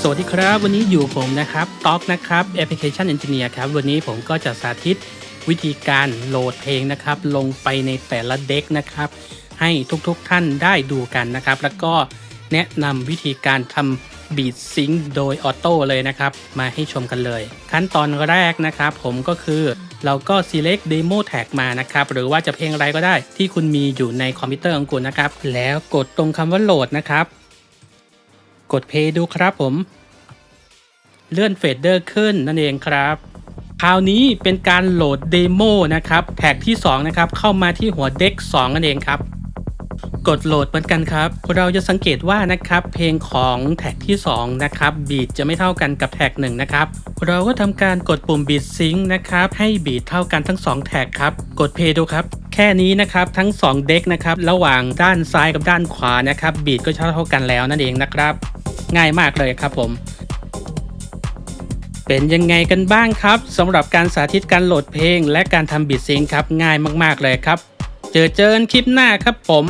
สวัสดีครับ วันนี้อยู่ผมนะครับต๊อกนะครับแอปพลิเคชันเอนจิเนียร์ครับวันนี้ผมก็จะสาธิตวิธีการโหลดเพลงนะครับ ลงไปในแต่ละเด็กนะครับ ให้ทุกๆท่านได้ดูกันนะครับ แล้วก็แนะนำวิธีการทำบีทซิงโดยออโต้เลยนะครับ มาให้ชมกันเลย ขั้นตอนแรกนะครับ ผมก็คือเราก็ select demo tag มานะครับ หรือว่าจะเพลงอะไรก็ได้ที่คุณมีอยู่ในคอมพิวเตอร์ของคุณนะครับ แล้วกดตรงคำว่าโหลดนะครับ กด play ดูครับผม เลื่อนเฟดเดอร์ขึ้นนั่นเองครับ คราวนี้เป็นการโหลดเดโมนะครับ แท็กที่ 2 นะครับ เข้ามาที่หัวเด็ก2นั่นเองครับ กดโหลดเหมือนกันครับ เราจะสังเกตว่านะครับ เพลงของแท็กที่ 2 นะครับ บีทจะไม่เท่ากันกับแท็ก1นะครับ เราก็ทำการกดปุ่มบีทซิงค์นะครับ ให้บีทเท่ากันทั้ง 2 แท็กครับ กดเพย์ดูครับแค่นี้นะครับทั้ง 2 เด็กนะครับ ระหว่างด้านซ้ายกับด้านขวานะครับ บีทก็เท่ากันแล้วนั่นเองนะครับ ง่ายมากเลยครับผม เป็นยังไงกันบ้างครับสำหรับการสาธิตการโหลดเพลง และการทำบิดซิงค์ครับง่ายมากๆเลยครับ เจอเจอกันคลิปหน้าครับผม